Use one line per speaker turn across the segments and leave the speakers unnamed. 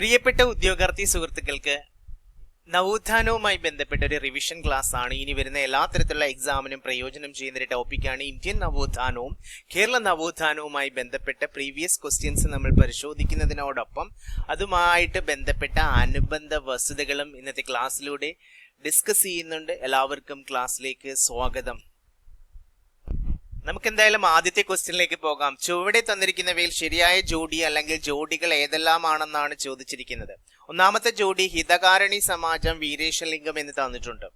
പ്രിയപ്പെട്ട ഉദ്യോഗാർത്ഥി സുഹൃത്തുക്കൾക്ക് നവോത്ഥാനവുമായി ബന്ധപ്പെട്ട ഒരു റിവിഷൻ ക്ലാസ് ആണ്. ഇനി വരുന്ന എല്ലാ തരത്തിലുള്ള എക്സാമിനും പ്രയോജനം ചെയ്യുന്ന ഒരു ടോപ്പിക്കാണ് ഇന്ത്യൻ നവോത്ഥാനവും കേരള നവോത്ഥാനവുമായി ബന്ധപ്പെട്ട പ്രീവിയസ് ക്വസ്റ്റ്യൻസ് നമ്മൾ പരിശോധിക്കുന്നതിനോടൊപ്പം അതുമായിട്ട് ബന്ധപ്പെട്ട അനുബന്ധ വസ്തുതകളും ഇന്നത്തെ ക്ലാസ്സിലൂടെ ഡിസ്കസ് ചെയ്യുന്നുണ്ട്. എല്ലാവർക്കും ക്ലാസ്സിലേക്ക് സ്വാഗതം. നമുക്ക് എന്തായാലും ആദ്യത്തെ ക്വസ്റ്റ്യനിലേക്ക് പോകാം. ചുവടെ തന്നിരിക്കുന്നവയിൽ ശരിയായ ജോഡി അല്ലെങ്കിൽ ജോഡികൾ ഏതെല്ലാമാണെന്നാണ് ചോദിച്ചിരിക്കുന്നത്. ഒന്നാമത്തെ ജോഡി ഹിതകാരണി സമാജം വീരേശലിംഗം എന്ന് തന്നിട്ടുണ്ട്.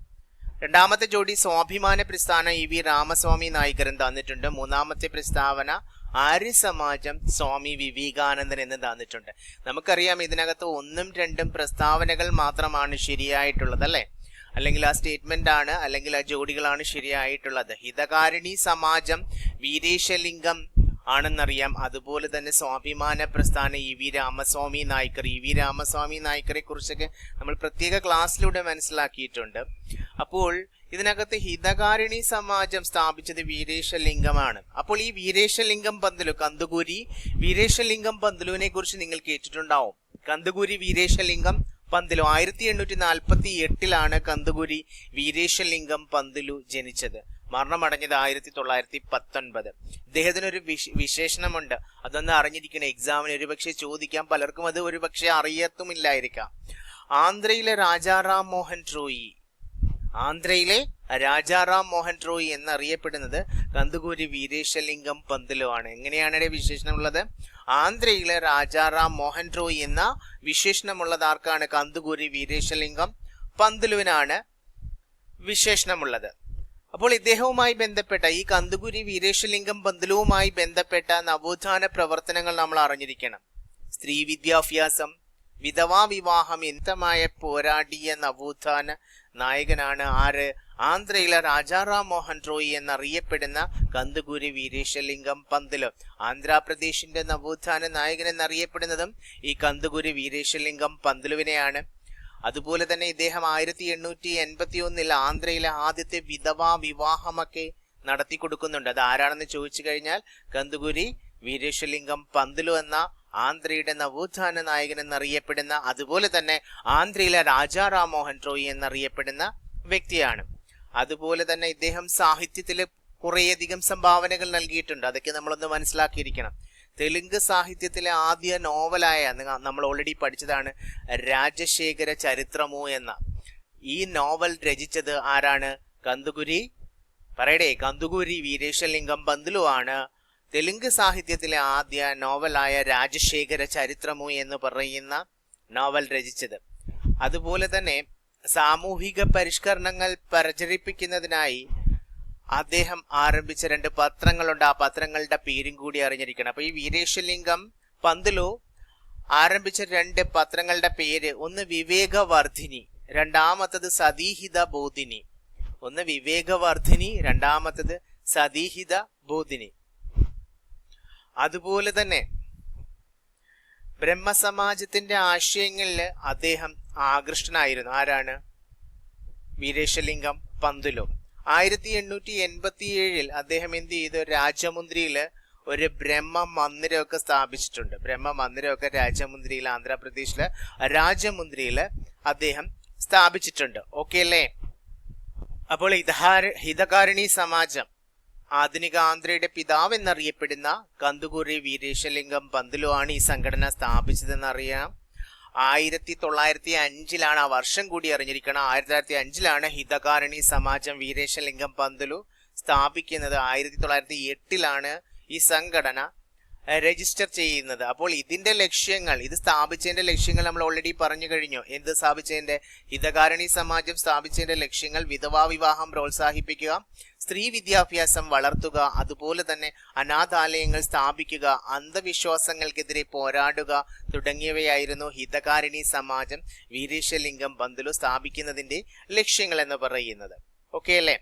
രണ്ടാമത്തെ ജോഡി സ്വാഭിമാന പ്രസ്ഥാനം ഇ വി രാമസ്വാമി നായികരൻ തന്നിട്ടുണ്ട്. മൂന്നാമത്തെ പ്രസ്താവന ആര്യ സമാജം സ്വാമി വിവേകാനന്ദൻ എന്ന് തന്നിട്ടുണ്ട്. നമുക്കറിയാം ഇതിനകത്ത് ഒന്നും രണ്ടും പ്രസ്താവനകൾ മാത്രമാണ് ശരിയായിട്ടുള്ളത് അല്ലേ? അല്ലെങ്കിൽ ആ സ്റ്റേറ്റ്മെന്റ് ആണ് അല്ലെങ്കിൽ ആ ജോഡികളാണ് ശരിയായിട്ടുള്ളത്. ഹിതകാരിണി സമാജം വീരേശലിംഗം ആണെന്നറിയാം. അതുപോലെ തന്നെ സ്വാഭിമാന പ്രസ്ഥാനം E V Ramaswami Naicker. E V Ramaswami നായ്ക്കറെ കുറിച്ചൊക്കെ നമ്മൾ പ്രത്യേക ക്ലാസ്സിലൂടെ മനസ്സിലാക്കിയിട്ടുണ്ട്. അപ്പോൾ ഇതിനകത്ത് ഹിതകാരിണി സമാജം സ്ഥാപിച്ചത് വീരേശലിംഗമാണ്. അപ്പോൾ ഈ വീരേശലിംഗം പന്തലു കന്തുകൂരി വീരേശലിംഗം പന്തലുവിനെ കുറിച്ച് നിങ്ങൾ കേട്ടിട്ടുണ്ടാവും. കന്തുകൂരി വീരേശലിംഗം പന്തിലു ആയിരത്തി എണ്ണൂറ്റി നാൽപ്പത്തി എട്ടിലാണ് കന്തുകുരി വീരേശലിംഗം പന്തിലു ജനിച്ചത്. മരണമടഞ്ഞത് ആയിരത്തി തൊള്ളായിരത്തി പത്തൊൻപത്. ഇദ്ദേഹത്തിനൊരു വിശ വിശേഷണമുണ്ട്. അതൊന്ന് അറിഞ്ഞിരിക്കണം. എക്സാമിന് ഒരുപക്ഷെ ചോദിക്കാം. പലർക്കും അത് ഒരുപക്ഷെ അറിയത്തുമില്ലായിരിക്കാം. ആന്ധ്രയിലെ രാജാറാം മോഹൻ ട്രോയി ആന്ധ്രയിലെ രാജാറാം മോഹൻ റോയ് എന്നറിയപ്പെടുന്നത് കന്തുകൂരി വീരേശലിംഗം പന്തിലു ആണ് എങ്ങനെയാണ് ഇവിടെ വിശേഷണമുള്ളത്? ആന്ധ്രയിലെ രാജാറാം മോഹൻ റോയ് എന്ന വിശേഷണമുള്ളത് ആർക്കാണ്? കന്തുകൂരി വീരേശലിംഗം പന്തലുവിനാണ് വിശേഷണമുള്ളത്. അപ്പോൾ ഇദ്ദേഹവുമായി ബന്ധപ്പെട്ട ഈ കന്തുകുരി വീരേശലിംഗം പന്തലുവുമായി ബന്ധപ്പെട്ട നവോത്ഥാന പ്രവർത്തനങ്ങൾ നമ്മൾ അറിഞ്ഞിരിക്കണം. സ്ത്രീ വിദ്യാഭ്യാസം വിധവാ വിവാഹം എന്തമായ പോരാടിയ നവോത്ഥാന നായകനാണ് ആര്? ആന്ധ്രയിലെ രാജാറാം മോഹൻ റോയ് എന്നറിയപ്പെടുന്ന കന്തുകുരി വീരേശലിംഗം പന്തൽ. ആന്ധ്രാപ്രദേശിന്റെ നവോത്ഥാന നായകൻ എന്നറിയപ്പെടുന്നതും ഈ കന്തുകുരി വീരേശലിംഗം പന്തലുവിനെയാണ്. അതുപോലെ തന്നെ ഇദ്ദേഹം ആയിരത്തി എണ്ണൂറ്റി എൺപത്തി ഒന്നിൽ ആന്ധ്രയിലെ ആദ്യത്തെ വിധവാ വിവാഹമൊക്കെ നടത്തി കൊടുക്കുന്നുണ്ട് അത് ആരാണെന്ന് ചോദിച്ചു കഴിഞ്ഞാൽ കന്തുകുരി വീരേശലിംഗം പന്തലു എന്ന ആന്ധ്രയുടെ നവോത്ഥാന നായകൻ എന്നറിയപ്പെടുന്ന അതുപോലെ തന്നെ ആന്ധ്രയിലെ രാജാ മോഹൻ റോയ് എന്നറിയപ്പെടുന്ന വ്യക്തിയാണ്. അതുപോലെ തന്നെ ഇദ്ദേഹം സാഹിത്യത്തിൽ കുറേയധികം സംഭാവനകൾ നൽകിയിട്ടുണ്ട്. അതൊക്കെ നമ്മളൊന്ന് മനസ്സിലാക്കിയിരിക്കണം. തെലുങ്ക് സാഹിത്യത്തിലെ ആദ്യ നോവലായ നമ്മൾ ഓൾറെഡി പഠിച്ചതാണ് രാജശേഖര ചരിത്രമോ എന്ന. ഈ നോവൽ രചിച്ചത് ആരാണ്? കന്തുകുരി. പറയടേ കന്തുകുരി വീരേശലിംഗം പന്തുലു ആണ്. തെലുങ്ക് സാഹിത്യത്തിലെ ആദ്യ നോവലായ രാജശേഖര ചരിത്രമോ എന്ന് പറയുന്ന നോവൽ രചിച്ചത്. അതുപോലെ തന്നെ സാമൂഹിക പരിഷ്കരണങ്ങൾ പ്രചരിപ്പിക്കുന്നതിനായി അദ്ദേഹം ആരംഭിച്ച രണ്ട് പത്രങ്ങളുണ്ട്. ആ പത്രങ്ങളുടെ പേരും കൂടി അറിഞ്ഞിരിക്കണം. അപ്പൊ ഈ വീരേശലിംഗം പന്തുലു ആരംഭിച്ച രണ്ട് പത്രങ്ങളുടെ പേര്. ഒന്ന് വിവേകവർദ്ധിനി രണ്ടാമത്തത് സതീഹിത ബോധിനി. ഒന്ന് വിവേകവർദ്ധിനി രണ്ടാമത്തത് സതീഹിത ബോധിനി. അതുപോലെ തന്നെ ബ്രഹ്മസമാജത്തിന്റെ ആശയങ്ങളിൽ അദ്ദേഹം ആകൃഷ്ടനായിരുന്നു. ആരാണ്? വീരേശലിംഗം പന്തുലു. ആയിരത്തി എണ്ണൂറ്റി എൺപത്തി ഏഴിൽ അദ്ദേഹം എന്ത് ചെയ്തു? രാജമുന്ദ്രിയിൽ ഒരു ബ്രഹ്മ മന്ദിരമൊക്കെ സ്ഥാപിച്ചിട്ടുണ്ട്. ബ്രഹ്മ മന്ദിരമൊക്കെ രാജമുന്ദ്രിയിൽ ആന്ധ്രാപ്രദേശിൽ രാജമുന്ദ്രിയിൽ അദ്ദേഹം സ്ഥാപിച്ചിട്ടുണ്ട്. ഓക്കെ അല്ലേ? അപ്പോൾ ഹിതഹാര ഹിതകാരിണി സമാജം ആധുനിക ആന്ധ്രയുടെ പിതാവ് എന്നറിയപ്പെടുന്ന കന്തുകുരി വീരേശലിംഗം പന്തുലു ആണ് ഈ സംഘടന സ്ഥാപിച്ചതെന്നറിയാം. ആയിരത്തി തൊള്ളായിരത്തി അഞ്ചിലാണ് ആ വർഷം കൂടി അറിഞ്ഞിരിക്കണം. ആയിരത്തി തൊള്ളായിരത്തി അഞ്ചിലാണ് ഹിതകാരണി സമാജം വീരേശലിംഗം പന്തുലു സ്ഥാപിക്കുന്നത്. ആയിരത്തി തൊള്ളായിരത്തി എട്ടിലാണ് ഈ സംഘടന രജിസ്റ്റർ ചെയ്യുന്നത്. അപ്പോൾ ഇതിന്റെ ലക്ഷ്യങ്ങൾ ഇത് സ്ഥാപിച്ചതിന്റെ ലക്ഷ്യങ്ങൾ നമ്മൾ ഓൾറെഡി പറഞ്ഞു കഴിഞ്ഞു. എന്ത് സ്ഥാപിച്ചതിന്റെ? ഹിതകാരണി സമാജം സ്ഥാപിച്ചതിന്റെ ലക്ഷ്യങ്ങൾ വിധവാ വിവാഹം പ്രോത്സാഹിപ്പിക്കുക സ്ത്രീ വിദ്യാഭ്യാസം വളർത്തുക അതുപോലെ തന്നെ അനാഥാലയങ്ങൾ സ്ഥാപിക്കുക അന്ധവിശ്വാസങ്ങൾക്കെതിരെ പോരാടുക തുടങ്ങിയവയായിരുന്നു ഹിതകാരിണി സമാജം വീരേശലിംഗം ബന്ധുലു സ്ഥാപിക്കുന്നതിന്റെ ലക്ഷ്യങ്ങൾ എന്ന് പറയുന്നത്. ഓക്കെ അല്ലേ?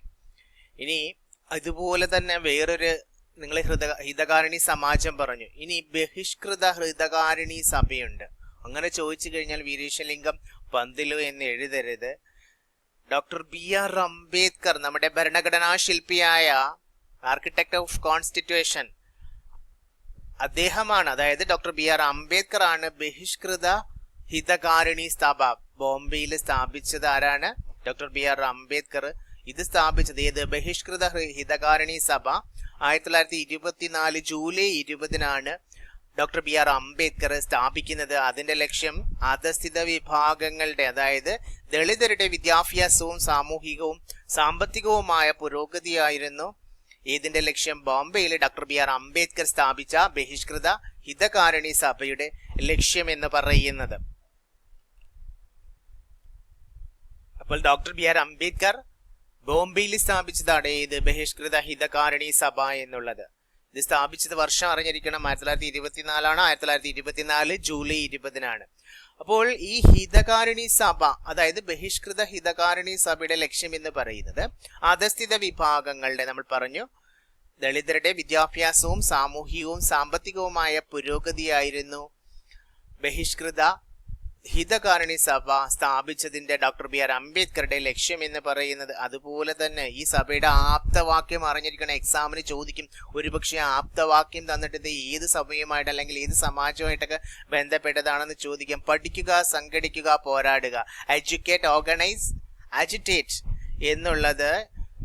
ഇനി അതുപോലെ തന്നെ വേറൊരു നിങ്ങൾ ഹൃദ ഹിതകാരിണി സമാജം പറഞ്ഞു. ഇനി ബഹിഷ്കൃത ഹൃദകാരിണി സഭയുണ്ട്. അങ്ങനെ ചോദിച്ചു കഴിഞ്ഞാൽ വീരേശലിംഗം പന്തിലു എന്ന് എഴുതരുത്. ഡോക്ടർ ബി ആർ അംബേദ്കർ നമ്മുടെ ഭരണഘടനാ ശില്പിയായ ആർക്കിടെക്ട് ഓഫ് കോൺസ്റ്റിറ്റ്യൂഷൻ അദ്ദേഹമാണ് അതായത് ഡോക്ടർ ബി ആർ അംബേദ്കർ ആണ് ബഹിഷ്കൃത ഹിതകാരിണി സ്ഥാപ ബോംബെയിൽ സ്ഥാപിച്ചത് ആരാണ്? ഡോക്ടർ ബി ആർ അംബേദ്കർ ഇത് സ്ഥാപിച്ചത്. ഏത്? ബഹിഷ്കൃത ഹിതകാരിണി സഭ ആയിരത്തി തൊള്ളായിരത്തി ഇരുപത്തിനാല് ജൂലൈ ഇരുപതിനാണ് ഡോക്ടർ ബി ആർ അംബേദ്കർ സ്ഥാപിക്കുന്നത്. അതിന്റെ ലക്ഷ്യം അധസ്ഥിത വിഭാഗങ്ങളുടെ അതായത് ദളിതരുടെ വിദ്യാഭ്യാസവും സാമൂഹികവും സാമ്പത്തികവുമായ പുരോഗതിയായിരുന്നു. ഇതിന്റെ ലക്ഷ്യം ബോംബെയിലെ ഡോക്ടർ ബി ആർ അംബേദ്കർ സ്ഥാപിച്ച ബഹിഷ്കൃത ഹിതകാരണി സഭയുടെ ലക്ഷ്യം എന്ന് പറയുന്നത്. അപ്പോൾ ഡോക്ടർ ബി ആർ അംബേദ്കർ ബോംബെയിൽ സ്ഥാപിച്ചതാണ് ഏത് ബഹിഷ്കൃത ഹിതകാരണി സഭ എന്നുള്ളത്. ഇത് സ്ഥാപിച്ചത് വർഷം അറിഞ്ഞിരിക്കണം ആയിരത്തി തൊള്ളായിരത്തി ഇരുപത്തിനാലാണ് ആയിരത്തി തൊള്ളായിരത്തി ഇരുപത്തിനാല് ജൂലൈ ഇരുപതിനാണ്. അപ്പോൾ ഈ ഹിതകാരിണി സഭ അതായത് ബഹിഷ്കൃത ഹിതകാരിണി സഭയുടെ ലക്ഷ്യം എന്ന് പറയുന്നത് അധസ്ഥിത വിഭാഗങ്ങളുടെ നമ്മൾ പറഞ്ഞു ദളിതരുടെ വിദ്യാഭ്യാസവും സാമൂഹികവും സാമ്പത്തികവുമായ പുരോഗതിയായിരുന്നു ബഹിഷ്കൃത ഹിതകാരിണി സഭ സ്ഥാപിച്ചതിന്റെ ഡോക്ടർ ബി ആർ അംബേദ്കറുടെ ലക്ഷ്യം എന്ന് പറയുന്നത് അതുപോലെ തന്നെ ഈ സഭയുടെ ആപ്തവാക്യം അറിഞ്ഞിരിക്കണം എക്സാമിന് ചോദിക്കും ഒരുപക്ഷെ ആപ്തവാക്യം തന്നിട്ട് ഏത് സഭയുമായിട്ട് അല്ലെങ്കിൽ ഏത് സമാജമായിട്ടൊക്കെ ബന്ധപ്പെട്ടതാണെന്ന് ചോദിക്കാം. പഠിക്കുക സംഘടിക്കുക പോരാടുക. എഡ്യൂക്കേറ്റ് ഓർഗനൈസ് അജിറ്റേറ്റ് എന്നുള്ളത്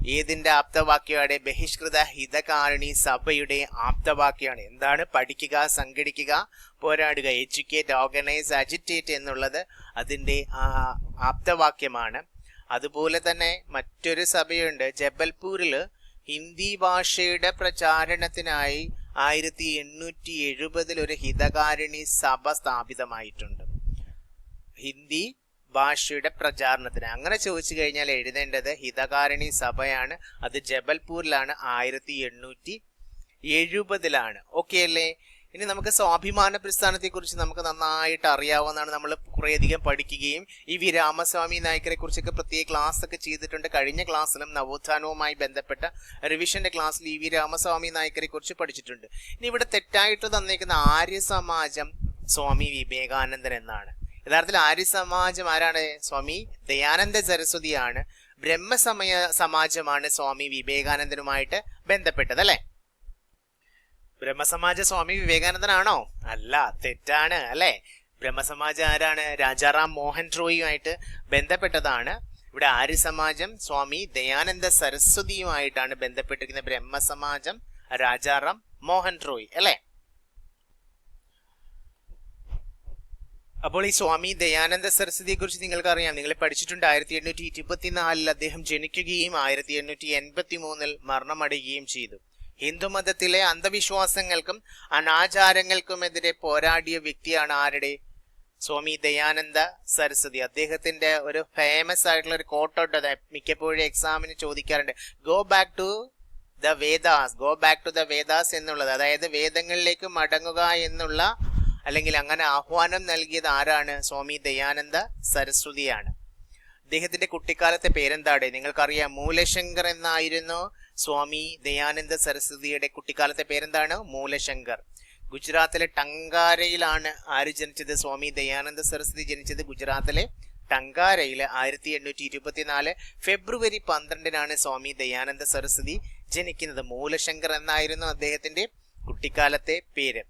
ഏതിന്റെ ആപ്തവാക്യമാണ് ബഹിഷ്കൃത ഹിതകാരിണി സഭയുടെ ആപ്തവാക്യമാണ്. എന്താണ്? പഠിക്കുക സംഘടിക്കുക പോരാടുക എഡ്യൂക്കേറ്റ് ഓർഗനൈസ് അജിറ്റേറ്റ് എന്നുള്ളത് അതിന്റെ ആപ്തവാക്യമാണ്. അതുപോലെ തന്നെ മറ്റൊരു സഭയുണ്ട് ജബൽപൂരിൽ ഹിന്ദി ഭാഷയുടെ പ്രചാരണത്തിനായി ആയിരത്തി എണ്ണൂറ്റി എഴുപതിൽ ഒരു ഹിതകാരിണി സഭ സ്ഥാപിതമായിട്ടുണ്ട്. ഹിന്ദി ഭാഷയുടെ പ്രചാരണത്തിന്. അങ്ങനെ ചോദിച്ചു കഴിഞ്ഞാൽ എഴുതേണ്ടത് ഹിതകാരിണി സഭയാണ്. അത് ജബൽപൂരിലാണ് ആയിരത്തി എണ്ണൂറ്റി എഴുപതിലാണ് ഓക്കെ അല്ലേ? ഇനി നമുക്ക് സ്വാഭിമാന പ്രസ്ഥാനത്തെ കുറിച്ച് നമുക്ക് നന്നായിട്ട് അറിയാവുന്നതാണ്. നമ്മൾ കുറേയധികം പഠിക്കുകയും ഈ വി രാമസ്വാമി നായ്ക്കരെ കുറിച്ചൊക്കെ പ്രത്യേക ക്ലാസ് ഒക്കെ ചെയ്തിട്ടുണ്ട്. കഴിഞ്ഞ ക്ലാസ്സിലും നവോത്ഥാനവുമായി ബന്ധപ്പെട്ട റിവിഷന്റെ ക്ലാസ്സിൽ ഇ വി രാമസ്വാമി നായ്ക്കരെ കുറിച്ച് പഠിച്ചിട്ടുണ്ട്. ഇനി ഇവിടെ തെറ്റായിട്ട് തന്നേക്കുന്ന ആര്യ സമാജം സ്വാമി വിവേകാനന്ദൻ എന്നാണ്. യഥാർത്ഥത്തിൽ ആര്യ സമാജം ആരാണ്? സ്വാമി ദയാനന്ദ സരസ്വതിയാണ്. ബ്രഹ്മസമയ സമാജമാണ് സ്വാമി വിവേകാനന്ദനുമായിട്ട് ബന്ധപ്പെട്ടത് അല്ലെ? ബ്രഹ്മസമാജ സ്വാമി വിവേകാനന്ദനാണോ? അല്ല തെറ്റാണ് അല്ലെ? ബ്രഹ്മസമാജം ആരാണ്? രാജാറാം മോഹൻ റോയിയുമായിട്ട് ബന്ധപ്പെട്ടതാണ്. ഇവിടെ ആര്യ സമാജം സ്വാമി ദയാനന്ദ സരസ്വതിയുമായിട്ടാണ് ബന്ധപ്പെട്ടിരിക്കുന്ന ബ്രഹ്മസമാജം രാജാറാം മോഹൻ റോയ് അല്ലേ? അപ്പോൾ ഈ സ്വാമി ദയാനന്ദ സരസ്വതിയെ കുറിച്ച് നിങ്ങൾക്ക് അറിയാം നിങ്ങൾ പഠിച്ചിട്ടുണ്ട് ആയിരത്തി എണ്ണൂറ്റി ഇരുപത്തിനാലിൽ അദ്ദേഹം ജനിക്കുകയും ആയിരത്തി എണ്ണൂറ്റി എൺപത്തി മൂന്നിൽ മരണമടയുകയും ചെയ്തു. ഹിന്ദുമതത്തിലെ അന്ധവിശ്വാസങ്ങൾക്കും അനാചാരങ്ങൾക്കുമെതിരെ പോരാടിയ വ്യക്തിയാണ് ആരുടെ? സ്വാമി ദയാനന്ദ സരസ്വതി. അദ്ദേഹത്തിന്റെ ഒരു ഫേമസ് ആയിട്ടുള്ള ഒരു കോട്ടോട്ട് മിക്കപ്പോഴും എക്സാമിന് ചോദിക്കാറുണ്ട്. Go back to the Vedas go back to the Vedas എന്നുള്ളത്. അതായത് വേദങ്ങളിലേക്ക് മടങ്ങുക എന്നുള്ള അല്ലെങ്കിൽ അങ്ങനെ ആഹ്വാനം നൽകിയത് ആരാണ്? സ്വാമി ദയാനന്ദ സരസ്വതിയാണ്. അദ്ദേഹത്തിന്റെ കുട്ടിക്കാലത്തെ പേരെന്താണ് നിങ്ങൾക്കറിയാം മൂലശങ്കർ എന്നായിരുന്നു സ്വാമി ദയാനന്ദ സരസ്വതിയുടെ കുട്ടിക്കാലത്തെ പേരെന്താണ്? മൂലശങ്കർ. ഗുജറാത്തിലെ ടങ്കാരയിലാണ് ആര് ജനിച്ചത്? സ്വാമി ദയാനന്ദ സരസ്വതി ജനിച്ചത് ഗുജറാത്തിലെ ടങ്കാരയിൽ ആയിരത്തി എണ്ണൂറ്റി ഇരുപത്തിനാല് ഫെബ്രുവരി പന്ത്രണ്ടിനാണ് സ്വാമി ദയാനന്ദ സരസ്വതി ജനിക്കുന്നത്. മൂലശങ്കർ എന്നായിരുന്നു അദ്ദേഹത്തിന്റെ കുട്ടിക്കാലത്തെ പേര്.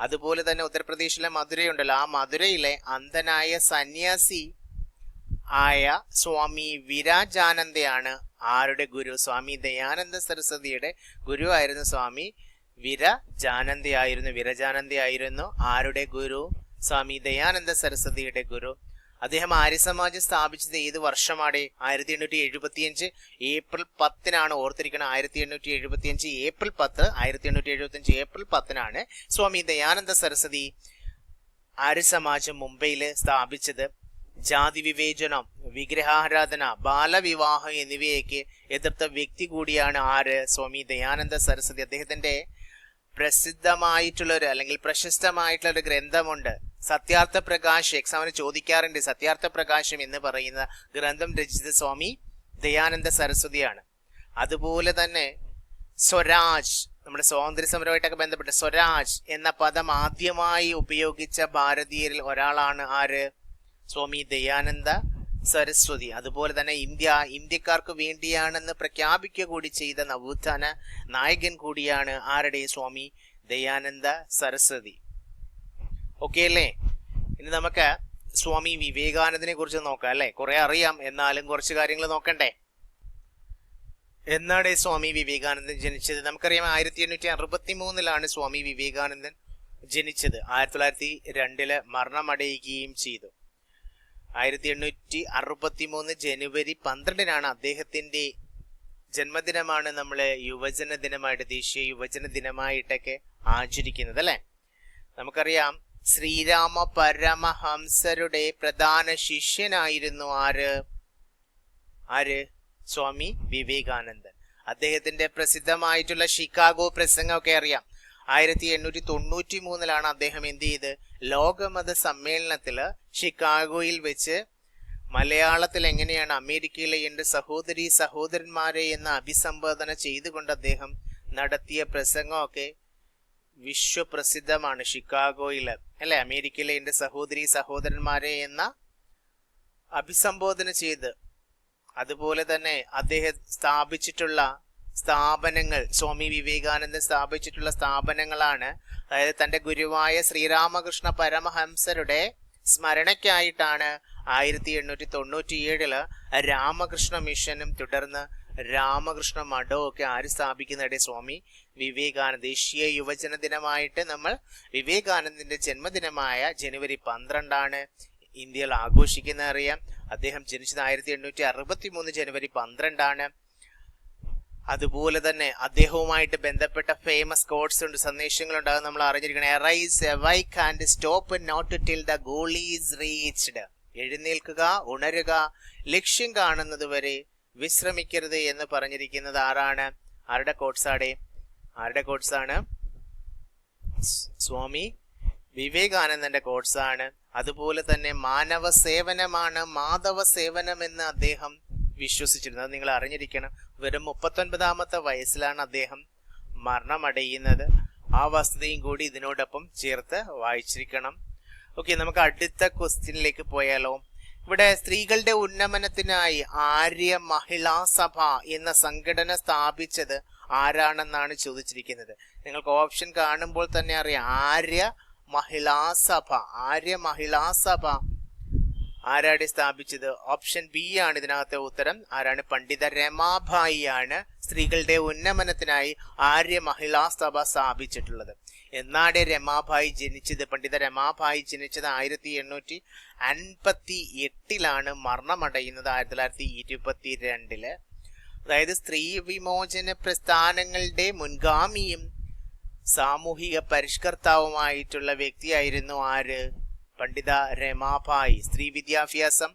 അതുപോലെ തന്നെ ഉത്തർപ്രദേശിലെ മധുരയുണ്ടല്ലോ. ആ മധുരയിലെ അന്ധനായ സന്യാസി ആയ സ്വാമി വിരാജാനന്ദയാണ് ആരുടെ ഗുരു? സ്വാമി ദയാനന്ദ സരസ്വതിയുടെ ഗുരു ആയിരുന്നു സ്വാമി വിരജാനന്ദയായിരുന്നു വിരജാനന്ദയായിരുന്നു ആരുടെ ഗുരു? സ്വാമി ദയാനന്ദ സരസ്വതിയുടെ ഗുരു. അദ്ദേഹം ആര്യസമാജം സ്ഥാപിച്ചത് ഏത് വർഷമാണ്? ആയിരത്തി എണ്ണൂറ്റി എഴുപത്തിയഞ്ച് ഏപ്രിൽ പത്തിനാണ്. ഓർത്തിരിക്കണം ആയിരത്തി എണ്ണൂറ്റി എഴുപത്തിയഞ്ച് ഏപ്രിൽ പത്ത് ആയിരത്തി എണ്ണൂറ്റി എഴുപത്തിയഞ്ച് ഏപ്രിൽ പത്തിനാണ് സ്വാമി ദയാനന്ദ സരസ്വതി ആര്യസമാജം മുംബൈയിൽ സ്ഥാപിച്ചത്. ജാതി വിവേചനം വിഗ്രഹാരാധന ബാലവിവാഹം എന്നിവയൊക്കെ എതിർത്ത വ്യക്തി കൂടിയാണ് ആര്? സ്വാമി ദയാനന്ദ സരസ്വതി. അദ്ദേഹത്തിന്റെ പ്രസിദ്ധമായിട്ടുള്ള ഒരു അല്ലെങ്കിൽ പ്രശസ്തമായിട്ടുള്ള ഒരു ഗ്രന്ഥമുണ്ട്. സത്യാർത്ഥ പ്രകാശ് എക്സാമിന് ചോദിക്കാറുണ്ട്. സത്യാർത്ഥ പ്രകാശം എന്ന് പറയുന്ന ഗ്രന്ഥം രചിച്ചത് സ്വാമി ദയാനന്ദ സരസ്വതിയാണ്. അതുപോലെ തന്നെ സ്വരാജ് നമ്മുടെ സ്വാതന്ത്ര്യ സമരമായിട്ടൊക്കെ ബന്ധപ്പെട്ട് സ്വരാജ് എന്ന പദം ആദ്യമായി ഉപയോഗിച്ച ഭാരതീയരിൽ ഒരാളാണ് ആര്? സ്വാമി ദയാനന്ദ സരസ്വതി. അതുപോലെ തന്നെ ഇന്ത്യ ഇന്ത്യക്കാർക്ക് വേണ്ടിയാണെന്ന് പ്രഖ്യാപിക്കുക കൂടി ചെയ്ത നവോത്ഥാന നായകൻ കൂടിയാണ് ആരുടെ സ്വാമി? ദയാനന്ദ സരസ്വതി. ഓക്കെ അല്ലേ? ഇനി നമുക്ക് സ്വാമി വിവേകാനന്ദനെ കുറിച്ച് നോക്കാം അല്ലേ? കുറെ അറിയാം. എന്നാലും കുറച്ച് കാര്യങ്ങൾ നോക്കണ്ടേ? എന്നാണ് സ്വാമി വിവേകാനന്ദൻ ജനിച്ചത്? നമുക്കറിയാം ആയിരത്തി എണ്ണൂറ്റി അറുപത്തി മൂന്നിലാണ് സ്വാമി വിവേകാനന്ദൻ ജനിച്ചത്. ആയിരത്തി തൊള്ളായിരത്തി രണ്ടിൽ മരണമടയുകയും ചെയ്തു. ആയിരത്തി എണ്ണൂറ്റി അറുപത്തി മൂന്ന് ജനുവരി പന്ത്രണ്ടിനാണ് അദ്ദേഹത്തിന്റെ ജന്മദിനമാണ് നമ്മൾ യുവജന ദിനമായിട്ട് ദേശീയ യുവജന ദിനമായിട്ടൊക്കെ ആചരിക്കുന്നത് അല്ലെ? നമുക്കറിയാം ശ്രീരാമ പരമഹംസരുടെ പ്രധാന ശിഷ്യനായിരുന്നു ആര്? ആര്? സ്വാമി വിവേകാനന്ദൻ. അദ്ദേഹത്തിന്റെ പ്രസിദ്ധമായിട്ടുള്ള ഷിക്കാഗോ പ്രസംഗമൊക്കെ അറിയാം. ആയിരത്തി എണ്ണൂറ്റി തൊണ്ണൂറ്റി മൂന്നിലാണ് അദ്ദേഹം എന്ത് ചെയ്ത്? ലോകമത സമ്മേളനത്തിൽ ഷിക്കാഗോയിൽ വെച്ച് മലയാളത്തിൽ എങ്ങനെയാണ് അമേരിക്കയിലെ എന്റെ സഹോദരി സഹോദരന്മാരെ എന്ന അഭിസംബോധന ചെയ്തുകൊണ്ട് അദ്ദേഹം നടത്തിയ പ്രസംഗമൊക്കെ വിശ്വപ്രസിദ്ധമാണ് ഷിക്കാഗോയിൽ. അല്ലെ? അമേരിക്കയിലെ എന്റെ സഹോദരി സഹോദരന്മാരെ എന്ന അഭിസംബോധന ചെയ്ത് അതുപോലെ തന്നെ അദ്ദേഹം സ്ഥാപിച്ചിട്ടുള്ള സ്ഥാപനങ്ങൾ സ്വാമി വിവേകാനന്ദൻ സ്ഥാപിച്ചിട്ടുള്ള സ്ഥാപനങ്ങളാണ്. അതായത് തന്റെ ഗുരുവായ ശ്രീരാമകൃഷ്ണ പരമഹംസരുടെ സ്മരണയ്ക്കായിട്ടാണ് ആയിരത്തി എണ്ണൂറ്റി തൊണ്ണൂറ്റിയേഴിൽ രാമകൃഷ്ണ മിഷനും തുടർന്ന് രാമകൃഷ്ണ മഠവും ഒക്കെ ആര് സ്ഥാപിക്കുന്നിടെ സ്വാമി? വിവേകാനന്ദ. ദേശീയ യുവജന ദിനമായിട്ട് നമ്മൾ വിവേകാനന്ദന്റെ ജന്മദിനമായ ജനുവരി പന്ത്രണ്ടാണ് ഇന്ത്യയിൽ ആഘോഷിക്കുന്ന അറിയാം. അദ്ദേഹം ജനിച്ചത് ആയിരത്തി എണ്ണൂറ്റി അറുപത്തി മൂന്ന് ജനുവരി പന്ത്രണ്ടാണ്. അതുപോലെ തന്നെ അദ്ദേഹവുമായിട്ട് ബന്ധപ്പെട്ട ഫേമസ് കോഡ്സ് ഉണ്ട് സന്ദേശങ്ങളുണ്ട് അത് നമ്മൾ അറിഞ്ഞിരിക്കണം. Arise stop the goal is എഴുന്നേൽക്കുക ഉണരുക ലക്ഷ്യം കാണുന്നത് വരെ വിശ്രമിക്കരുത് എന്ന് പറഞ്ഞിരിക്കുന്നത് ആരാണ്? ആരുടെ കോട്സാടെ ആരുടെ കോട്സാണ് സ്വാമി വിവേകാനന്ദന്റെ ആണ്. അതുപോലെ തന്നെ മാനവ സേവനമാണ് മാധവ സേവനം എന്ന് അദ്ദേഹം വിശ്വസിച്ചിരുന്നത്. നിങ്ങൾ അറിഞ്ഞിരിക്കണം. വെറും മുപ്പത്തൊൻപതാമത്തെ വയസ്സിലാണ് അദ്ദേഹം മരണമടയുന്നത്. ആ വസ്തുതയും കൂടി ഇതിനോടൊപ്പം ചേർത്ത് വായിച്ചിരിക്കണം. ഓക്കെ നമുക്ക് അടുത്ത ക്വസ്റ്റ്യനിലേക്ക് പോയാലോ. ഇവിടെ സ്ത്രീകളുടെ ഉന്നമനത്തിനായി ആര്യ മഹിളാ സഭ എന്ന സംഘടന സ്ഥാപിച്ചത് ആരാണെന്നാണ് ചോദിച്ചിരിക്കുന്നത്. നിങ്ങൾക്ക് ഓപ്ഷൻ കാണുമ്പോൾ തന്നെ അറിയാം. ആര്യ മഹിളാ സഭ. ആര്യ മഹിളാ സഭ. ആരാണ് സ്ഥാപിച്ചത്? ഓപ്ഷൻ ബി ആണ് ഇതിനകത്തെ ഉത്തരം. ആരാണ്? പണ്ഡിത രമാഭായി ആണ് സ്ത്രീകളുടെ ഉന്നമനത്തിനായി ആര്യ മഹിളാ സഭ സ്ഥാപിച്ചിട്ടുള്ളത്. എന്നാണ് രമാഭായി ജനിച്ചത്? പണ്ഡിത രമാഭായി ജനിച്ചത് ആയിരത്തി എണ്ണൂറ്റി അൻപത്തി എട്ടിലാണ് മരണമടയുന്നത് ആയിരത്തി തൊള്ളായിരത്തി ഇരുപത്തി രണ്ടിൽ അതായത് സ്ത്രീ വിമോചന പ്രസ്ഥാനങ്ങളുടെ മുൻഗാമിയും സാമൂഹിക പരിഷ്കർത്താവുമായിട്ടുള്ള വ്യക്തിയായിരുന്നു ആര്? പണ്ഡിത രമാഭായ് സ്ത്രീ വിദ്യാഭ്യാസം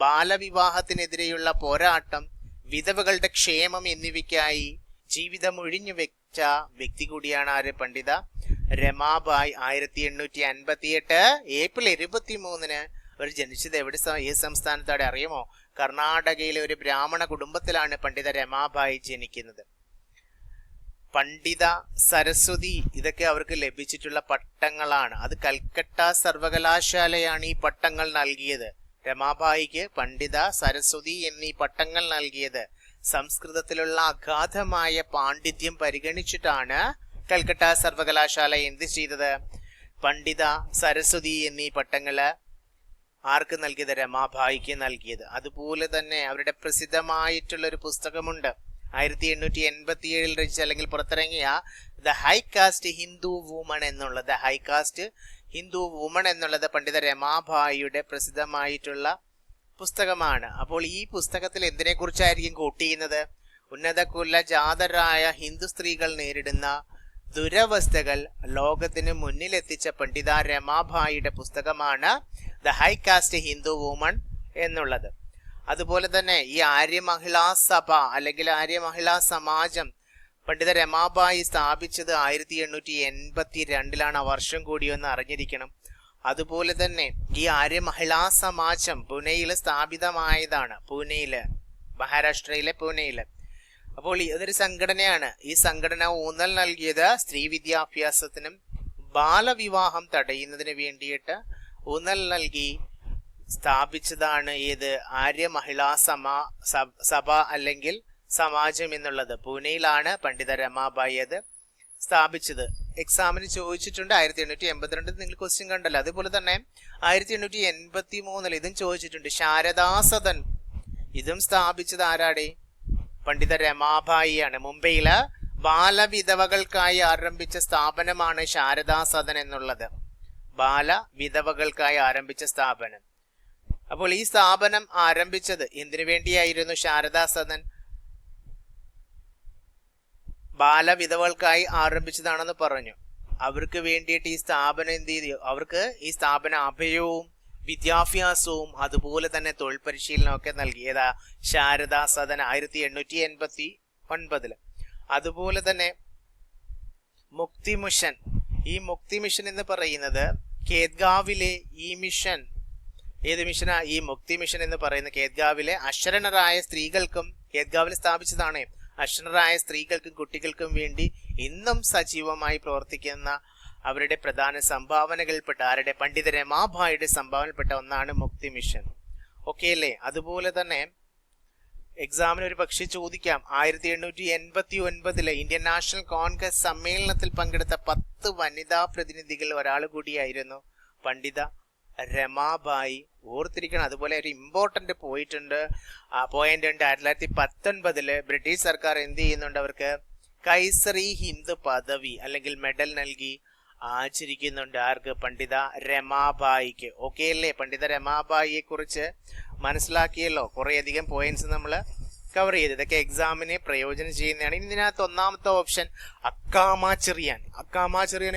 ബാലവിവാഹത്തിനെതിരെയുള്ള പോരാട്ടം വിധവകളുടെ ക്ഷേമം എന്നിവയ്ക്കായി ജീവിതം ഒഴിഞ്ഞു വെച്ച വ്യക്തി കൂടിയാണ് ആര്? പണ്ഡിത രമാഭായ് ആയിരത്തി എണ്ണൂറ്റി അൻപത്തി എട്ട് ഏപ്രിൽ ഇരുപത്തി മൂന്നിന് അവർ ജനിച്ചത് എവിടെ ഏത് സംസ്ഥാനത്താണ് അറിയുമോ? കർണാടകയിലെ ഒരു ബ്രാഹ്മണ കുടുംബത്തിലാണ് പണ്ഡിത രമാഭായ് ജനിക്കുന്നത്. പണ്ഡിത സരസ്വതി ഇതൊക്കെ അവർക്ക് ലഭിച്ചിട്ടുള്ള പട്ടങ്ങളാണ്. അത് കൽക്കട്ട സർവകലാശാലയാണ് ഈ പട്ടങ്ങൾ നൽകിയത്. രമാബായിക്ക് പണ്ഡിത സരസ്വതി എന്നീ പട്ടങ്ങൾ നൽകിയത്. സംസ്കൃതത്തിലുള്ള അഗാധമായ പാണ്ഡിത്യം പരിഗണിച്ചിട്ടാണ് കൽക്കട്ട സർവകലാശാല എന്ത് ചെയ്തത്? പണ്ഡിത സരസ്വതി എന്നീ പട്ടങ്ങൾ ആർക്ക് നൽകിയത്? രമാഭായിക്ക് നൽകിയത്. അതുപോലെ തന്നെ അവരുടെ പ്രസിദ്ധമായിട്ടുള്ള ഒരു പുസ്തകമുണ്ട്. ആയിരത്തി എണ്ണൂറ്റി എൺപത്തി ഏഴിൽ രചിച്ച അല്ലെങ്കിൽ പുറത്തിറങ്ങിയ the high caste Hindu woman എന്നുള്ള the high caste Hindu woman എന്നുള്ളത് പണ്ഡിത രമാഭായിയുടെ പ്രസിദ്ധമായിട്ടുള്ള പുസ്തകമാണ്. അപ്പോൾ ഈ പുസ്തകത്തിൽ എന്തിനെക്കുറിച്ചായിരിക്കും കോട്ട് ചെയ്യുന്നത് ഉന്നത കുല ജാതരായ ഹിന്ദു സ്ത്രീകൾ നേരിടുന്ന ദുരവസ്ഥകൾ ലോകത്തിന് മുന്നിലെത്തിച്ച പണ്ഡിത രമാഭായിയുടെ പുസ്തകമാണ് the high caste Hindu woman എന്നുള്ളത്. അതുപോലെ തന്നെ ഈ ആര്യ മഹിളാ സഭ അല്ലെങ്കിൽ ആര്യ മഹിളാ സമാജം പണ്ഡിത രമാബായി സ്ഥാപിച്ചത് ആയിരത്തി എണ്ണൂറ്റി എൺപത്തി രണ്ടിലാണ് ആ വർഷം കൂടിയെന്ന് അറിഞ്ഞിരിക്കണം. അതുപോലെ തന്നെ ഈ ആര്യ മഹിളാ സമാജം പൂനെയിൽ സ്ഥാപിതമായതാണ്. പൂനെയിൽ മഹാരാഷ്ട്രയിലെ പൂനെയിൽ. അപ്പോൾ ഇതൊരു സംഘടനയാണ്. ഈ സംഘടന ഊന്നൽ നൽകിയത് സ്ത്രീ വിദ്യാഭ്യാസത്തിനും ബാലവിവാഹം തടയുന്നതിന് വേണ്ടിയിട്ട് ഊന്നൽ നൽകി സ്ഥാപിച്ചതാണ് ഏത്? ആര്യ മഹിളാ സമാ സഭ- അല്ലെങ്കിൽ സമാജം എന്നുള്ളത്. പൂനെയിലാണ് പണ്ഡിത രമാബായി അത് സ്ഥാപിച്ചത്. എക്സാമിന് ചോദിച്ചിട്ടുണ്ട്. ആയിരത്തി എണ്ണൂറ്റി എൺപത്തിരണ്ടിൽ നിങ്ങൾ ക്വസ്റ്റ്യൻ കണ്ടല്ലോ. അതുപോലെ തന്നെ ആയിരത്തി എണ്ണൂറ്റി എൺപത്തി മൂന്നിൽ ഇതും ചോദിച്ചിട്ടുണ്ട്. ശാരദാസദൻ ഇതും സ്ഥാപിച്ചത് ആരാടെ? പണ്ഡിത രമാബായിയാണ്. മുംബൈയിൽ ബാലവിധവകൾക്കായി ആരംഭിച്ച സ്ഥാപനമാണ് ശാരദാസദൻ എന്നുള്ളത്. ബാലവിധവകൾക്കായി ആരംഭിച്ച സ്ഥാപനം. അപ്പോൾ ഈ സ്ഥാപനം ആരംഭിച്ചത് എന്തിനു വേണ്ടിയായിരുന്നു ശാരദാ സദൻ ബാലവിധവകൾക്കായി ആരംഭിച്ചതാണെന്ന് പറഞ്ഞു. അവർക്ക് വേണ്ടിയിട്ട് ഈ സ്ഥാപനം എന്ത് ചെയ്തു? അവർക്ക് ഈ സ്ഥാപനം അഭയവും വിദ്യാഭ്യാസവും അതുപോലെ തന്നെ തൊഴിൽ പരിശീലനവും ഒക്കെ നൽകി ഏതാ ശാരദാ സദൻ ആയിരത്തി എണ്ണൂറ്റി എൺപത്തി ഒൻപതിൽ അതുപോലെ തന്നെ മുക്തി മിഷൻ ഈ മുക്തി മിഷൻ എന്ന് പറയുന്നത് കേദ്ഗാവിലെ ഈ മിഷൻ ഏത് മിഷനാ? ഈ മുക്തി മിഷൻ എന്ന് പറയുന്ന കേദ്ഗാവിലെ അശരണരായ സ്ത്രീകൾക്കും കേദ്ഗാവിൽ സ്ഥാപിച്ചതാണ്. അശരണരായ സ്ത്രീകൾക്കും കുട്ടികൾക്കും വേണ്ടി ഇന്നും സജീവമായി പ്രവർത്തിക്കുന്ന അവരുടെ പ്രധാന സംഭാവനകളിൽപ്പെട്ട ആരുടെ? പണ്ഡിത രമാഭായുടെ സംഭാവനപ്പെട്ട ഒന്നാണ് മുക്തി മിഷൻ. ഓക്കെ അല്ലേ? അതുപോലെ തന്നെ എക്സാമിന് ഒരു പക്ഷേ ചോദിക്കാം. ആയിരത്തി എണ്ണൂറ്റി എൺപത്തി ഒൻപതിലെ ഇന്ത്യൻ നാഷണൽ കോൺഗ്രസ് സമ്മേളനത്തിൽ പങ്കെടുത്ത പത്ത് വനിതാ പ്രതിനിധികൾ ഒരാൾ കൂടിയായിരുന്നു പണ്ഡിത രമാബായി ഓർത്തിരിക്കണം. അതുപോലെ ഒരു ഇമ്പോർട്ടന്റ് പോയിട്ടുണ്ട്. പോയിന്റ് ഉണ്ട്. ആയിരത്തി തൊള്ളായിരത്തി പത്തൊൻപതിൽ ബ്രിട്ടീഷ് സർക്കാർ എന്ത് ചെയ്യുന്നുണ്ട് അവർക്ക്? കൈസറി ഹിന്ദ് പദവി അല്ലെങ്കിൽ മെഡൽ നൽകി ആചരിക്കുന്നുണ്ട്. ആർക്ക്? പണ്ഡിത രമാബായിക്ക്. ഓക്കെ അല്ലേ? പണ്ഡിത രമാബായിയെ കുറിച്ച് മനസ്സിലാക്കിയല്ലോ. കുറേയധികം പോയിന്റ്സ് നമ്മൾ കവർ ചെയ്ത് ഇതൊക്കെ എക്സാമിന് പ്രയോജനം ചെയ്യുന്നതാണ്. ഇതിനകത്ത് ഒന്നാമത്തെ ഓപ്ഷൻ അക്കാമ ചെറിയാൻ.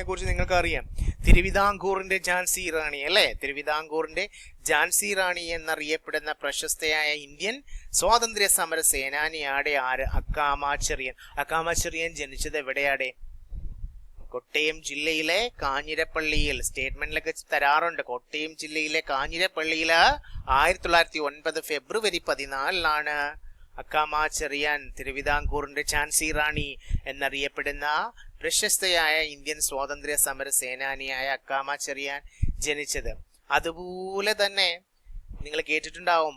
കുറിച്ച് നിങ്ങൾക്ക് അറിയാം തിരുവിതാംകൂറിന്റെ ഝാൻസി റാണി അല്ലേ? തിരുവിതാംകൂറിന്റെ ഝാൻസി റാണി എന്നറിയപ്പെടുന്ന പ്രശസ്തയായ ഇന്ത്യൻ സ്വാതന്ത്ര്യ സമര സേനാനിയാടെ ആര്? അക്കാമ ചെറിയൻ. അക്കാമ ചെറിയൻ ജനിച്ചത് എവിടെയാടെ? കോട്ടയം ജില്ലയിലെ കാഞ്ഞിരപ്പള്ളിയിൽ. സ്റ്റേറ്റ്മെന്റിലൊക്കെ തരാറുണ്ട്. കോട്ടയം ജില്ലയിലെ കാഞ്ഞിരപ്പള്ളിയിൽ ആയിരത്തി തൊള്ളായിരത്തി ഒൻപത് ഫെബ്രുവരി പതിനാലിലാണ് അക്കാമ ചെറിയാൻ തിരുവിതാംകൂറിന്റെ ഝാൻസി റാണി എന്നറിയപ്പെടുന്ന പ്രശസ്തയായ ഇന്ത്യൻ സ്വാതന്ത്ര്യ സമര സേനാനിയായ അക്കാമ ചെറിയാൻ ജനിച്ചത്. അതുപോലെ തന്നെ നിങ്ങൾ കേട്ടിട്ടുണ്ടാവും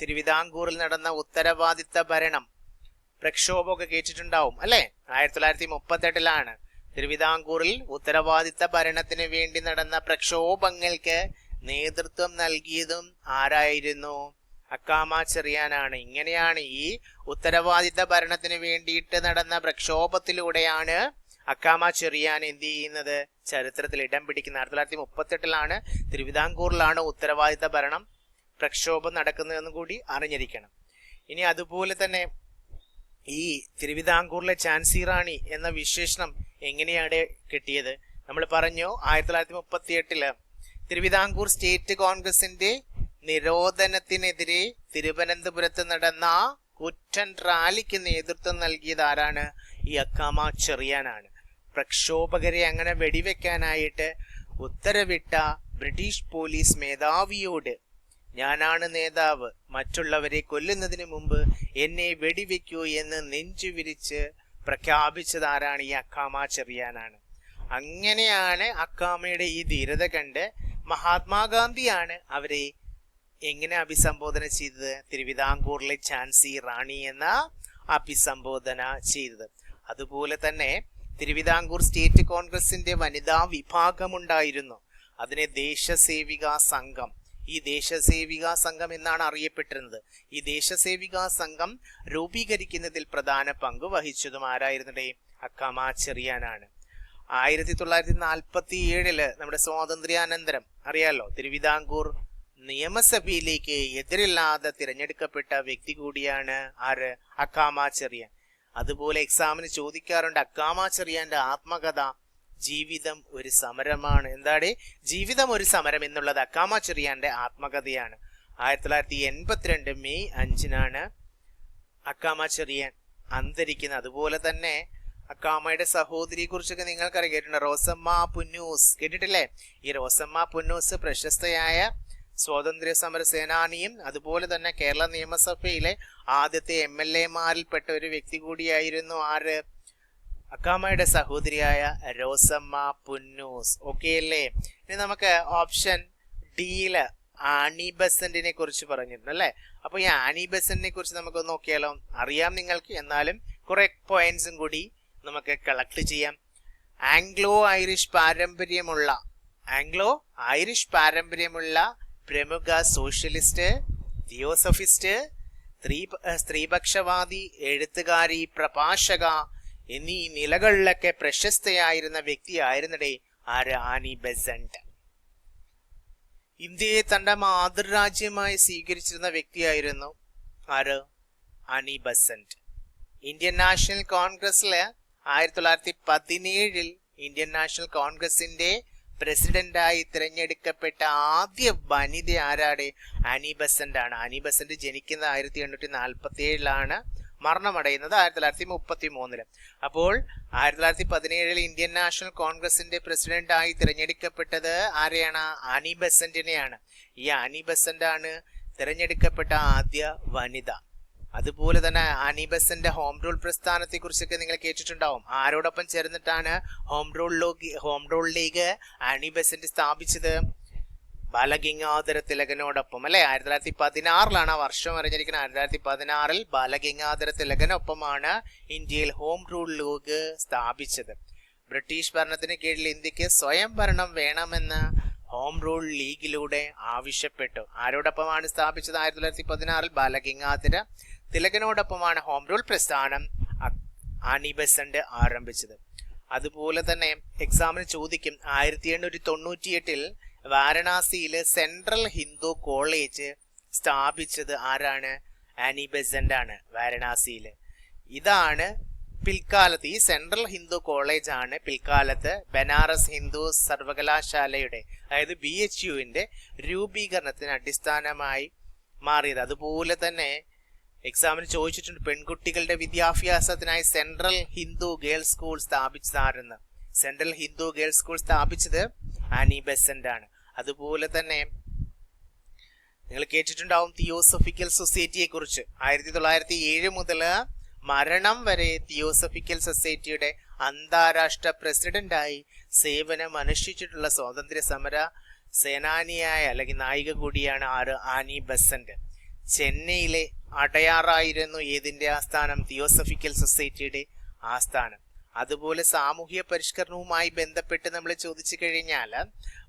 തിരുവിതാംകൂറിൽ നടന്ന ഉത്തരവാദിത്ത ഭരണം പ്രക്ഷോഭമൊക്കെ കേട്ടിട്ടുണ്ടാവും അല്ലെ? ആയിരത്തി തൊള്ളായിരത്തി മുപ്പത്തെട്ടിലാണ് തിരുവിതാംകൂറിൽ ഉത്തരവാദിത്ത ഭരണത്തിന് വേണ്ടി നടന്ന പ്രക്ഷോഭങ്ങൾക്ക് നേതൃത്വം നൽകിയതും ആരായിരുന്നു? അക്കാമ ചെറിയാനാണ്. ഇങ്ങനെയാണ് ഈ ഉത്തരവാദിത്ത ഭരണത്തിന് വേണ്ടിയിട്ട് നടന്ന പ്രക്ഷോഭത്തിലൂടെയാണ് അക്കാമ ചെറിയാൻ എന്ത് ചെയ്യുന്നത്? ചരിത്രത്തിൽ ഇടം പിടിക്കുന്നത്. ആയിരത്തി തൊള്ളായിരത്തി മുപ്പത്തെട്ടിലാണ് തിരുവിതാംകൂറിലാണ് ഉത്തരവാദിത്ത ഭരണം പ്രക്ഷോഭം നടക്കുന്നതെന്നും കൂടി അറിഞ്ഞിരിക്കണം. ഇനി അതുപോലെ തന്നെ ഈ തിരുവിതാംകൂറിലെ ചാൻസി റാണി എന്ന വിശേഷണം എങ്ങനെയാണ് കിട്ടിയത്? നമ്മൾ പറഞ്ഞു ആയിരത്തി തൊള്ളായിരത്തി മുപ്പത്തി എട്ടിൽ തിരുവിതാംകൂർ സ്റ്റേറ്റ് കോൺഗ്രസിന്റെ നിരോധനത്തിനെതിരെ തിരുവനന്തപുരത്ത് നടന്ന കുറ്റൻ റാലിക്ക് നേതൃത്വം നൽകിയത് ആരാണ്? ഈ അക്കാമ ചെറിയാനാണ്. പ്രക്ഷോഭകരെ അങ്ങനെ വെടിവെക്കാനായിട്ട് ഉത്തരവിട്ട ബ്രിട്ടീഷ് പോലീസ് മേധാവിയോട് ഞാനാണ് നേതാവ് മറ്റുള്ളവരെ കൊല്ലുന്നതിന് മുമ്പ് എന്നെ വെടിവെക്കൂ എന്ന് നെഞ്ചു വിരിച്ച് പ്രഖ്യാപിച്ചത് ആരാണ്? ഈ അക്കാമ ചെറിയാനാണ്. അങ്ങനെയാണ് അക്കാമയുടെ ഈ ധീരത കണ്ട് മഹാത്മാഗാന്ധിയാണ് അവരെ എങ്ങനെ അഭിസംബോധന ചെയ്തത്? തിരുവിതാംകൂറിലെ ഝാൻസി റാണി എന്ന അഭിസംബോധന ചെയ്തത്. അതുപോലെ തന്നെ തിരുവിതാംകൂർ സ്റ്റേറ്റ് കോൺഗ്രസിന്റെ വനിതാ വിഭാഗമുണ്ടായിരുന്നു. അതിനെ ദേശസേവിക സംഘം. ഈ ദേശസേവിക സംഘം എന്നാണ് അറിയപ്പെട്ടിരുന്നത്. ഈ ദേശസേവിക സംഘം രൂപീകരിക്കുന്നതിൽ പ്രധാന പങ്ക് വഹിച്ചതും ആരായിരുന്നേ അക്കാമ ചെറിയാനാണ്. ആയിരത്തി തൊള്ളായിരത്തി നാൽപ്പത്തി ഏഴിൽ നമ്മുടെ സ്വാതന്ത്ര്യാനന്തരം അറിയാലോ? തിരുവിതാംകൂർ നിയമസഭയിലേക്ക് എതിരില്ലാതെ തിരഞ്ഞെടുക്കപ്പെട്ട വ്യക്തി കൂടിയാണ് ആര്? അക്കാമാചെറിയൻ അതുപോലെ എക്സാമിന് ചോദിക്കാറുണ്ട് അക്കാമാചെറിയന്റെ ആത്മകഥ ജീവിതം ഒരു സമരമാണ്. എന്താണ് ജീവിതം ഒരു സമരം എന്നുള്ളത് അക്കാമാചെറിയാന്റെ ആത്മകഥയാണ്. ആയിരത്തി തൊള്ളായിരത്തി എൺപത്തിരണ്ട് മെയ് അഞ്ചിനാണ് അക്കാമാചെറിയൻ അന്തരിക്കുന്നത്. അതുപോലെ തന്നെ അക്കാമയുടെ സഹോദരിയെ കുറിച്ചൊക്കെ നിങ്ങൾക്കറിയാം കേട്ടിട്ടുണ്ട്. റോസമ്മ പുന്നൂസ് കേട്ടിട്ടില്ലേ? ഈ റോസമ്മ പുന്നൂസ് പ്രശസ്തയായ സ്വാതന്ത്ര്യ സമര സേനാനിയും അതുപോലെ തന്നെ കേരള നിയമസഭയിലെ ആദ്യത്തെ എം എൽ എമാരിൽപ്പെട്ട ഒരു വ്യക്തി കൂടിയായിരുന്നു ആര്? അക്കാമയുടെ സഹോദരിയായ റോസമ്മ പുന്നൂസ്. ഓക്കെ അല്ലേ? ഇനി നമുക്ക് ഓപ്ഷൻ ഡിയിൽ ആനി ബസന്റിനെ കുറിച്ച് പറഞ്ഞിരുന്നു അല്ലേ? അപ്പൊ ഈ ആനി ബസന്റിനെ കുറിച്ച് നമുക്ക് നോക്കിയാലോ? അറിയാം നിങ്ങൾക്ക്. എന്നാലും കുറെ പോയിന്റ്സും കൂടി നമുക്ക് കളക്ട് ചെയ്യാം. ആംഗ്ലോ ഐറിഷ് പാരമ്പര്യമുള്ള ആംഗ്ലോ ഐറിഷ് പാരമ്പര്യമുള്ള പ്രമുഖ സോഷ്യലിസ്റ്റ് തിയോസഫിസ്റ്റ് സ്ത്രീ സ്ത്രീപക്ഷവാദി എഴുത്തുകാരി പ്രഭാഷക എന്നീ നിലകളിലൊക്കെ പ്രശസ്തയായിരുന്ന വ്യക്തിയായിരുന്നടേ ആര് ആനി ബെസന്റ് ഇന്ത്യയെ തന്റെ മാതൃരാജ്യമായി സ്വീകരിച്ചിരുന്ന വ്യക്തിയായിരുന്നു ആര്? ആനി ബസന്റ് ഇന്ത്യൻ നാഷണൽ കോൺഗ്രസിൽ ആയിരത്തി തൊള്ളായിരത്തി പതിനേഴിൽ ഇന്ത്യൻ നാഷണൽ കോൺഗ്രസിന്റെ പ്രസിഡന്റായി തിരഞ്ഞെടുക്കപ്പെട്ട ആദ്യ വനിത ആരാണ് അനിബസന്റ് ആണ് അനിബസന്റ് ജനിക്കുന്ന ജനിക്കുന്നത് ആയിരത്തി എണ്ണൂറ്റി നാൽപ്പത്തി ഏഴിലാണ് മരണമടയുന്നത് ആയിരത്തി തൊള്ളായിരത്തി മുപ്പത്തി മൂന്നിൽ അപ്പോൾ ആയിരത്തി തൊള്ളായിരത്തി പതിനേഴിൽ ഇന്ത്യൻ നാഷണൽ കോൺഗ്രസിന്റെ പ്രസിഡന്റായി തിരഞ്ഞെടുക്കപ്പെട്ടത് ആരെയാണ്? അനിബസന്റിനെയാണ്. ഈ അനിബസന്റ് ആണ് തിരഞ്ഞെടുക്കപ്പെട്ട ആദ്യ വനിത. അതുപോലെ തന്നെ അനിബസിന്റെ ഹോം റൂൾ പ്രസ്ഥാനത്തെ കുറിച്ചൊക്കെ നിങ്ങൾ കേട്ടിട്ടുണ്ടാവും. ആരോടൊപ്പം ചേർന്നിട്ടാണ് home rule home rule league അനിബസിന്റെ സ്ഥാപിച്ചത്? ബാലഗംഗാധര തിലകനോടൊപ്പം അല്ലെ? ആയിരത്തി തൊള്ളായിരത്തി പതിനാറിലാണ് ആ വർഷം അറിഞ്ഞിരിക്കുന്നത്. ആയിരത്തി തൊള്ളായിരത്തി പതിനാറിൽ ബാലഗംഗാധര തിലകനൊപ്പമാണ് ഇന്ത്യയിൽ ഹോം റൂൾ ലീഗ് സ്ഥാപിച്ചത്. ബ്രിട്ടീഷ് ഭരണത്തിന് കീഴിൽ ഇന്ത്യയ്ക്ക് സ്വയം ഭരണം വേണമെന്ന് ഹോം റൂൾ ലീഗിലൂടെ ആവശ്യപ്പെട്ടു. ആരോടൊപ്പമാണ് സ്ഥാപിച്ചത് ആയിരത്തി തൊള്ളായിരത്തി പതിനാറിൽ ബാലഗംഗാധര തിലകനോടൊപ്പമാണ് ഹോം റൂൾ പ്രസ്ഥാനം അണിബസന്റ് ആരംഭിച്ചത്. അതുപോലെ തന്നെ എക്സാമിന് ചോദിക്കും. ആയിരത്തി എണ്ണൂറ്റി തൊണ്ണൂറ്റി എട്ടിൽ വാരണാസിയിലെ സെൻട്രൽ ഹിന്ദു കോളേജ് സ്ഥാപിച്ചത് ആരാണ്? ആനിബസന്റ് ആണ് വാരണാസിയിൽ ഇതാണ് പിൽക്കാലത്ത് ഈ സെൻട്രൽ ഹിന്ദു കോളേജ് ആണ് പിൽക്കാലത്ത് ബനാറസ് ഹിന്ദു സർവകലാശാലയുടെ അതായത് ബി എച്ച് യുവിന്റെ രൂപീകരണത്തിന് അടിസ്ഥാനമായി മാറിയത്. അതുപോലെ തന്നെ എക്സാമിന് ചോദിച്ചിട്ടുണ്ട് പെൺകുട്ടികളുടെ വിദ്യാഭ്യാസത്തിനായി സെൻട്രൽ ഹിന്ദു ഗേൾസ് സ്കൂൾ സ്ഥാപിച്ചതാരെന്ന്. സെൻട്രൽ ഹിന്ദു ഗേൾസ് സ്കൂൾ സ്ഥാപിച്ചത് ആനി ബെസന്റ് ആണ് അതുപോലെ തന്നെ നിങ്ങൾ കേട്ടിട്ടുണ്ടാവും തിയോസഫിക്കൽ സൊസൈറ്റിയെ കുറിച്ച് ആയിരത്തി തൊള്ളായിരത്തി ഏഴ് മുതൽ മരണം വരെ തിയോസഫിക്കൽ സൊസൈറ്റിയുടെ അന്താരാഷ്ട്ര പ്രസിഡന്റായി സേവനം അനുഷ്ഠിച്ചിട്ടുള്ള സ്വാതന്ത്ര്യ സമര സേനാനിയായ അല്ലെങ്കിൽ നായിക കൂടിയാണ് ആറ് ആനി ബസന്റ്. ചെന്നൈയിലെ അടയാറായിരുന്നു ഏതിന്റെ ആസ്ഥാനം? തിയോസഫിക്കൽ സൊസൈറ്റിയുടെ ആസ്ഥാനം. അതുപോലെ സാമൂഹ്യ പരിഷ്കരണവുമായി ബന്ധപ്പെട്ട് നമ്മൾ ചോദിച്ചു കഴിഞ്ഞാൽ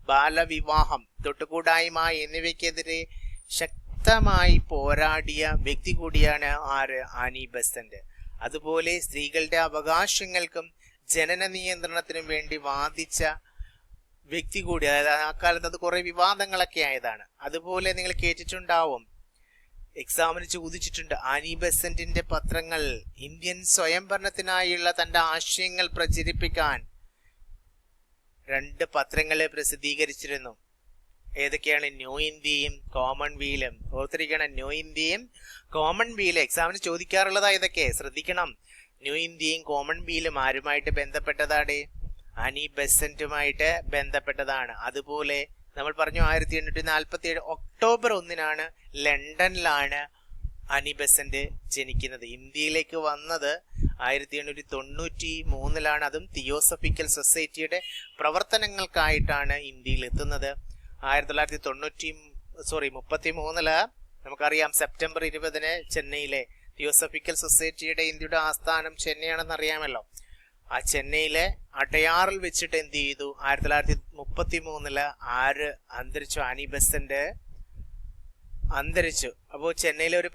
ബാലവിവാഹം തൊട്ടുകൂടായ്മ എന്നിവയ്ക്കെതിരെ ശക്തമായി പോരാടിയ വ്യക്തി കൂടിയാണ് ആര്? Annie Besant. അതുപോലെ സ്ത്രീകളുടെ അവകാശങ്ങൾക്കും ജനന നിയന്ത്രണത്തിനും വേണ്ടി വാദിച്ച വ്യക്തി കൂടി അതായത് ആ കാലത്ത് അത് കുറെ വിവാദങ്ങളൊക്കെ ആയതാണ്. അതുപോലെ നിങ്ങൾ കേട്ടിട്ടുണ്ടാവും എക്സാമിന് ചോദിച്ചിട്ടുണ്ട് ആനി ബസന്റിന്റെ പത്രങ്ങൾ ഇന്ത്യൻ സ്വയംഭരണത്തിനായുള്ള തന്റെ ആശയങ്ങൾ പ്രചരിപ്പിക്കാൻ രണ്ട് പത്രങ്ങളെ പ്രസിദ്ധീകരിച്ചിരുന്നു. ഏതൊക്കെയാണ് ന്യൂ ഇന്ത്യയും കോമൺ വീലും ഓർത്തിരിക്കണം ന്യൂ ഇന്ത്യയും കോമൺ വീലും എക്സാമിന് ചോദിക്കാറുള്ളതാ ഇതൊക്കെ. ശ്രദ്ധിക്കണം. ന്യൂ ഇന്ത്യയും കോമൺ വീലും ആരുമായിട്ട് ബന്ധപ്പെട്ടതാണ്? അനി ബെസന്റുമായിട്ട് ബന്ധപ്പെട്ടതാണ്. അതുപോലെ നമ്മൾ പറഞ്ഞു ആയിരത്തി എണ്ണൂറ്റി നാൽപ്പത്തി ഏഴ് ഒക്ടോബർ ഒന്നിനാണ് ലണ്ടനിലാണ് അനി ബെസന്റ് ജനിക്കുന്നത്. ഇന്ത്യയിലേക്ക് വന്നത് ആയിരത്തി എണ്ണൂറ്റി തൊണ്ണൂറ്റി മൂന്നിലാണ് അതും തിയോസഫിക്കൽ സൊസൈറ്റിയുടെ പ്രവർത്തനങ്ങൾക്കായിട്ടാണ് ഇന്ത്യയിൽ എത്തുന്നത്. ആയിരത്തി തൊള്ളായിരത്തി തൊണ്ണൂറ്റി സോറി മുപ്പത്തി മൂന്നിൽ നമുക്കറിയാം സെപ്റ്റംബർ ഇരുപതിന് ചെന്നൈയിലെ തിയോസഫിക്കൽ സൊസൈറ്റിയുടെ ഇന്ത്യയുടെ ആസ്ഥാനം ചെന്നൈയാണെന്ന് അറിയാമല്ലോ. ആ ചെന്നൈയിലെ അടയാറിൽ വെച്ചിട്ട് എന്ത് ചെയ്തു? ആയിരത്തി തൊള്ളായിരത്തി മുപ്പത്തി മൂന്നിൽ ആര് അന്തരിച്ചു? ആനി ബെസന്റ് അന്തരിച്ചു. അപ്പോൾ ചെന്നൈയിലെ ഒരു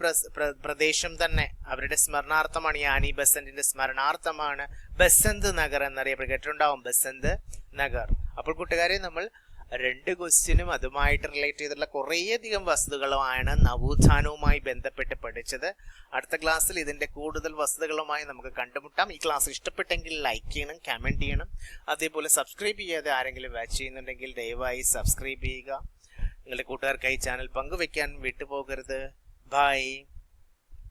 പ്രദേശം തന്നെ അവരുടെ സ്മരണാർത്ഥമാണ് ഈ ആനി ബസന്റിന്റെ സ്മരണാർത്ഥമാണ് ബസന്ത് നഗർ എന്നറിയപ്പെടുക. കേട്ടിട്ടുണ്ടാവും ബസന്ത് നഗർ. അപ്പോൾ കൂട്ടുകാരെ നമ്മൾ രണ്ട് ക്വസ്റ്റ്യനും അതുമായിട്ട് റിലേറ്റ് ചെയ്തിട്ടുള്ള കുറേയധികം വസ്തുതകളുമാണ് നവോത്ഥാനവുമായി ബന്ധപ്പെട്ട് പഠിച്ചത്. അടുത്ത ക്ലാസ്സിൽ ഇതിന്റെ കൂടുതൽ വസ്തുതകളുമായി നമുക്ക് കണ്ടുമുട്ടാം. ഈ ക്ലാസ് ഇഷ്ടപ്പെട്ടെങ്കിൽ ലൈക്ക് ചെയ്യണം കമന്റ് ചെയ്യണം. അതേപോലെ സബ്സ്ക്രൈബ് ചെയ്യാതെ ആരെങ്കിലും വാച്ച് ചെയ്യുന്നുണ്ടെങ്കിൽ ദയവായി സബ്സ്ക്രൈബ് ചെയ്യുക. നിങ്ങളുടെ കൂട്ടുകാർക്കായി ചാനൽ പങ്കുവെക്കാൻ വിട്ടുപോകരുത്. ബൈ